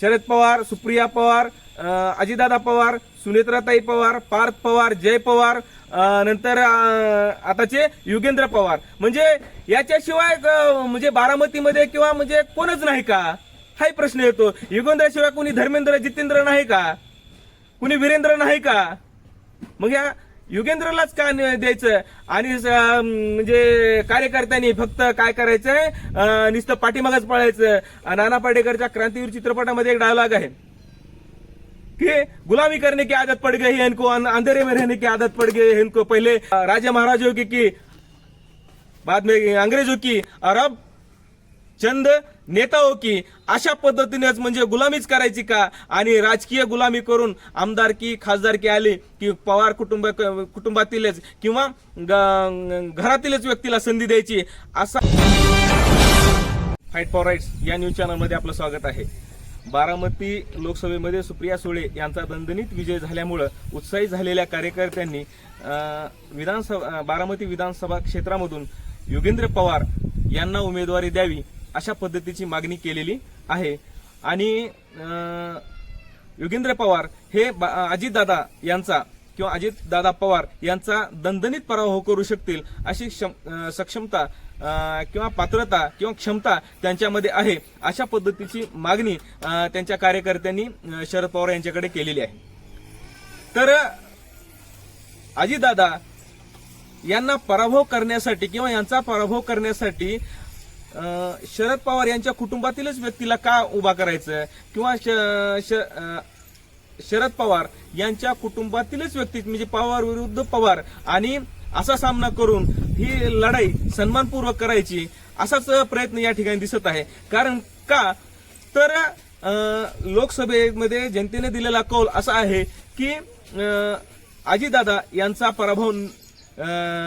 शरद पवार सुप्रिया पवार अजितदादा पवार सुनेत्राताई पवार पार्थ पवार जय पवार नंतर आताचे युगेंद्र पवार. म्हणजे याच्याशिवाय म्हणजे बारामतीमध्ये किंवा म्हणजे कोणच नाही का? हाही प्रश्न येतो. युगेंद्राशिवाय कोणी धर्मेंद्र जितेंद्र नाही का? कुणी वीरेंद्र नाही का? मग या युगेंद्रलाच का द्यायचं? आणि म्हणजे कार्यकर्त्यांनी फक्त काय करायचंय? नुसतं पाठीमागच पळायचं. नाना पाटेकरच्या क्रांतीवीर चित्रपटामध्ये एक डायलॉग आहे. कि गुलामी करने की आदत पड़ गई है इनको अंधेरे में रहने की आदत पड़ गई है इनको पहले राजा महाराजों की, की बाद में अंग्रेजों की और अब चंद नेताओं की अशा पद्धतीनेच म्हणजे गुलामीच करायची का? आणि राजकीय गुलामी करून आमदारकी खासदारकी आली की पवार कुटुंब कुटुंबातीलच किंवा ग- घरातीलच व्यक्तीला संधी द्यायची असा फाईट फॉर राईट्स या न्यूज चॅनलमध्ये आपलं स्वागत आहे. बारामती लोकसभेमध्ये सुप्रिया सुळे यांचा दणदणीत विजय झाल्यामुळं उत्साहित झालेल्या कार्यकर्त्यांनी विधानसभा बारामती विधानसभा क्षेत्रामधून योगेंद्र पवार यांना उमेदवारी द्यावी अशा पद्धतीची मागणी केलेली आहे. आणि योगेंद्र पवार हे बा- अजितदादा यांचा किंवा अजितदादा पवार यांचा दणदणीत पराभव हो करू शकतील अशी क्षम- सक्षमता किंवा पात्रता किंवा क्षमता त्यांच्यामध्ये आहे अशा पद्धतीची मागणी त्यांच्या कार्यकर्त्यांनी शरद पवार यांच्याकडे केलेली आहे. तर अजितदादा यांना पराभव करण्यासाठी किंवा यांचा पराभव करण्यासाठी शरद पवार यांच्या कुटुंबातीलच व्यक्तीला का उभा करायचं किंवा श- श- शरद पवार यांच्या कुटुंबातीलच व्यक्ती म्हणजे पवार विरुद्ध पवार. आणि असा सामना करून ही लढाई सन्मानपूर्वक करायची असाच प्रयत्न या ठिकाणी दिसत आहे. कारण का? तर लोकसभेमध्ये जनतेने दिलेला कौल असा आहे की अं, अजितदादा यांचा पराभव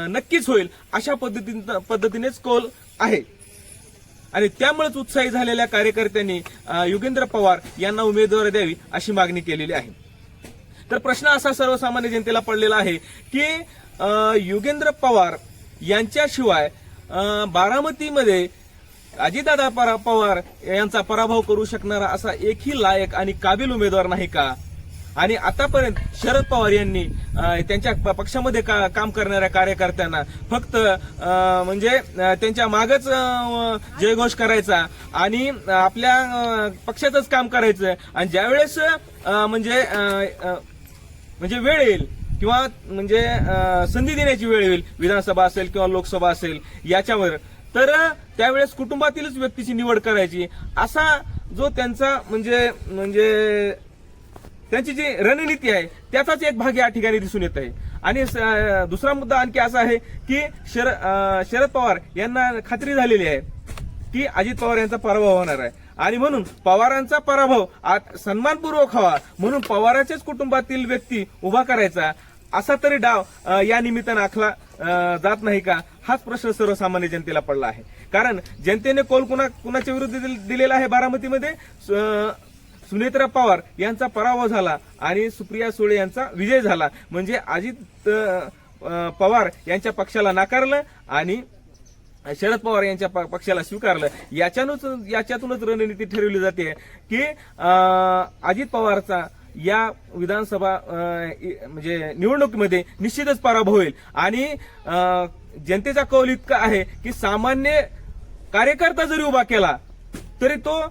नक्कीच होईल अशा पद्धतीने पद्धतीनेच कौल आहे. आणि त्यामुळेच उत्साही झालेल्या कार्यकर्त्यांनी युगेंद्र पवार यांना उमेदवारी द्यावी अशी मागणी केलेली आहे. तर प्रश्न असा सर्वसामान्य जनतेला पडलेला आहे की युगेंद्र पवार यांच्याशिवाय बारामतीमध्ये अजितदादा पवार यांचा पराभव करू शकणारा असा एकही लायक आणि काबिल उमेदवार नाही का? आणि आतापर्यंत शरद पवार यांनी त्यांच्या प- पक्षामध्ये का- काम करणाऱ्या कार्यकर्त्यांना फक्त म्हणजे त्यांच्या मागच जयघोष करायचा आणि आपल्या पक्षाचंच काम करायचं. आणि ज्यावेळेस म्हणजे म्हणजे वेळ येईल किंवा म्हणजे संधी देण्याची वेळ येईल विधानसभा असेल किंवा लोकसभा असेल याच्यावर तर त्यावेळेस कुटुंबातीलच व्यक्तीची निवड करायची. असा जो त्यांचा म्हणजे म्हणजे त्यांची जी रणनीती आहे त्याचाच एक भाग या ठिकाणी दिसून येत आहे आणि स- दुसरा मुद्दा आणखी असा आहे की शर शरद पवार यांना खात्री झालेली आहे की अजित पवार यांचा पराभव होणार आहे. आणि म्हणून पवारांचा पराभव आत- सन्मानपूर्वक व्हावा म्हणून पवाराच्याच कुटुंबातील व्यक्ती उभा करायचा. असा तरी डाव या निमित्तानं आखला जात नाही का? हाच प्रश्न सर्वसामान्य जनतेला पडला आहे. कारण जनतेने कोल कुणा कुणाच्या विरुद्ध दिल- दिलेला आहे बारामतीमध्ये? सुनेत्रा पवार यांचा पराभव झाला आणि सुप्रिया सुळे यांचा विजय झाला. म्हणजे अजित पवार यांच्या पक्षाला नाकारलं आणि शरद पवार यांच्या प- पक्षाला स्वीकारलं. याच्यानंच याच्यातूनच रणनीती ठरवली जाते की अजित पवारचा या विधानसभा म्हणजे निवडणुकीमध्ये निश्चितच पराभव होईल. आणि जनतेचा कौल इतका आहे की सामान्य कार्यकर्ता जरी उभा केला तरी तो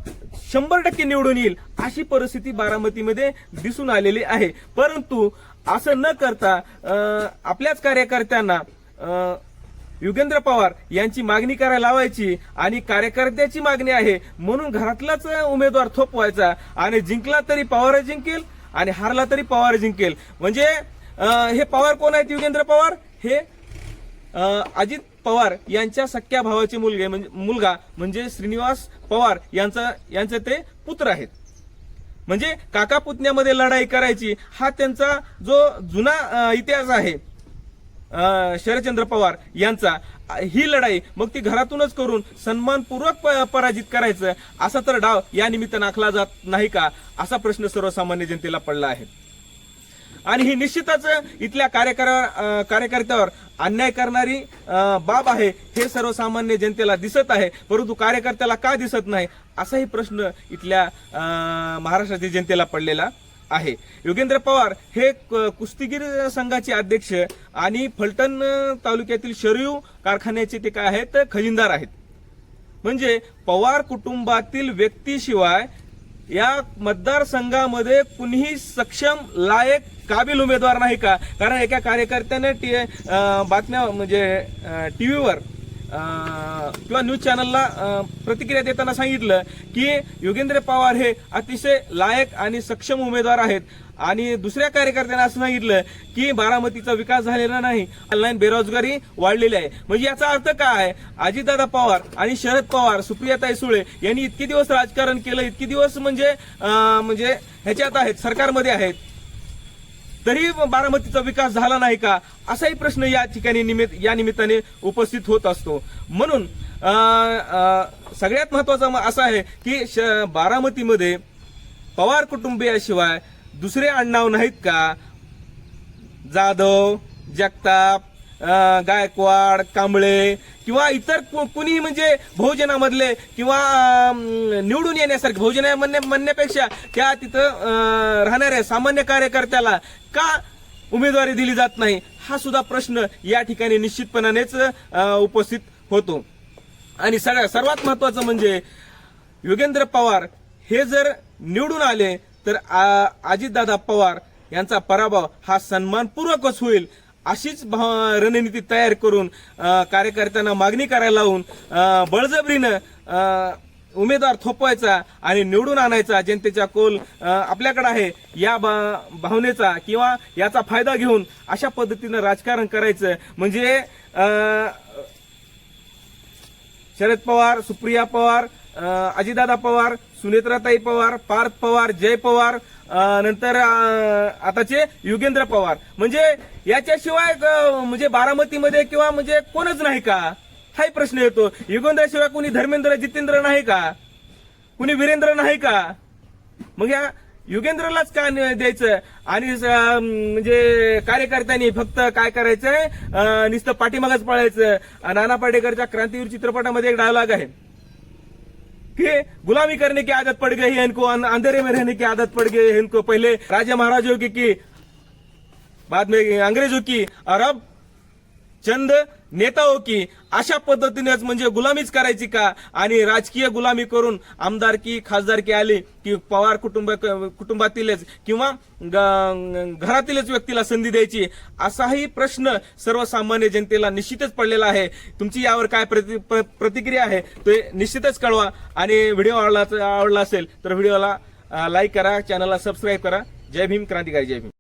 शंभर टक्के निवडून येईल अशी परिस्थिती बारामतीमध्ये दिसून आलेली आहे. परंतु असं न करता आपल्याच कार्यकर्त्यांना युगेंद्र पवार यांची मागणी करायला लावायची आणि कार्यकर्त्याची मागणी आहे म्हणून घरातलाच उमेदवार थोपवायचा आणि जिंकला तरी पवार जिंकेल आणि हारला तरी पवार जिंकेल. म्हणजे हे पवार कोण आहेत युगेंद्र पवार? हे अजित पवार यांच्या सख्या भावाचे मुलगे म्हणजे मुलगा म्हणजे श्रीनिवास पवार यांचा यांचे ते पुत्र आहेत. म्हणजे काका पुतण्यामध्ये लढाई करायची हा त्यांचा जो जुना इतिहास आहे शरदचंद्र पवार यांचा ही लढाई मग ती घरातूनच करून सन्मानपूर्वक प- पराजित करायचं असा तर डाव या निमित्तानं आखला जात नाही का असा प्रश्न सर्वसामान्य जनतेला पडला आहे. आणि ही निश्चितच इथल्या कार्यकर कार्यकर्त्यावर अन्याय करणारी बाब आहे. हे सर्वसामान्य जनतेला दिसत आहे. परंतु कार्यकर्त्याला का दिसत नाही? असाही प्रश्न इथल्या महाराष्ट्रातील जनतेला पडलेला आहे. योगेंद्र पवार हे क- कुस्तीगीर संघाचे अध्यक्ष आणि फलटण तालुक्यातील शरीव कारखान्याचे ते काय आहेत? खजिनदार आहेत. म्हणजे पवार कुटुंबातील व्यक्तीशिवाय या मतदारसंघामध्ये कुणीही सक्षम लायक काबिल उमेदवार नाही का? कारण एका कार्यकर्त्याने टी बातम्या म्हणजे टीव्हीवर किंवा न्यूज चॅनलला प्रतिक्रिया देताना सांगितलं की योगेंद्र पवार हे अतिशय लायक आणि सक्षम उमेदवार आहेत. आणि दुसऱ्या कार्यकर्त्यांना असं सांगितलं की बारामतीचा विकास झालेला नाही ऑनलाईन बेरोजगारी वाढलेली आहे. म्हणजे याचा अर्थ काय? आहे अजितदादा पवार आणि शरद पवार सुप्रियाताई सुळे यांनी इतके दिवस राजकारण केलं इतके दिवस म्हणजे म्हणजे ह्याच्यात आहेत सरकारमध्ये आहेत. तरी बारामतीचा विकास झाला नाही का? असाही प्रश्न या ठिकाणी निमित्त या निमित्ताने उपस्थित होत असतो. म्हणून सगळ्यात महत्वाचं म- असं आहे की श- बारामतीमध्ये पवार कुटुंबियाशिवाय दुसरे आडनाव नाहीत का? जाधव जगताप गायकवाड कांबळे किंवा इतर कु- कुणीही म्हणजे बहुजनामधले किंवा निवडून येण्यासारखे बहुजन म्हणण्या- म्हणण्यापेक्षा त्या तिथं राहणाऱ्या सामान्य कार्यकर्त्याला का उमेदवारी दिली जात नाही? हा सुद्धा प्रश्न या ठिकाणी निश्चितपणानेच उपस्थित होतो. आणि सगळ्या सर्वात महत्वाचं म्हणजे योगेंद्र पवार हे जर निवडून आले तर आ- अजितदादा पवार यांचा पराभव हा सन्मानपूर्वकच होईल अशीच भा- रणनीती तयार करून कार्यकर्त्यांना मागणी करायला लावून बळजबरीनं उमेदवार थोपवायचा आणि निवडून आणायचा जनतेचा कोल आपल्याकडे आहे या बा भावनेचा किंवा याचा फायदा घेऊन अशा पद्धतीनं राजकारण करायचं. म्हणजे शरद पवार सुप्रिया पवार अजितदादा पवार सुनेत्राताई पवार पार्थ पवार जय पवार नंतर आताचे युगेंद्र पवार. म्हणजे याच्याशिवाय म्हणजे बारामतीमध्ये किंवा म्हणजे कोणच नाही का? हाही प्रश्न येतो. युगेंद्राशिवाय कोणी धर्मेंद्र जितेंद्र नाही का? कुणी वीरेंद्र नाही का? मग या युगेंद्रलाच का द्यायचं? आणि म्हणजे कार्यकर्त्यांनी फक्त काय करायचंय? नुसतं पाठीमागच पळायचं. नाना पाटेकरच्या क्रांतीवीर चित्रपटामध्ये एक डायलॉग आहे. कि गुलामी करने की आदत पड़ गई है इनको अंधेरे में रहने की आदत पड़ गई है इनको। पहले राजा महाराजों की, की बाद में अंग्रेजों की और अब चंद नेताओं की अशा पद्धतीनेच म्हणजे गुलामीच करायची का? आणि राजकीय गुलामी करून आमदारकी खासदारकी आली की पवार कुटुंब कुटुंबातीलच किंवा ग- घरातीलच व्यक्तीला संधी द्यायची असाही प्रश्न सर्वसामान्य जनतेला निश्चितच पडलेला आहे. तुमची यावर काय प्रति- प्र- प्रतिक्रिया आहे ते निश्चितच कळवा. आणि व्हिडिओ आवडला आवडला असेल तर व्हिडिओला लाईक करा चॅनलला सबस्क्राईब करा. जय भीम क्रांतिकारी जय भीम.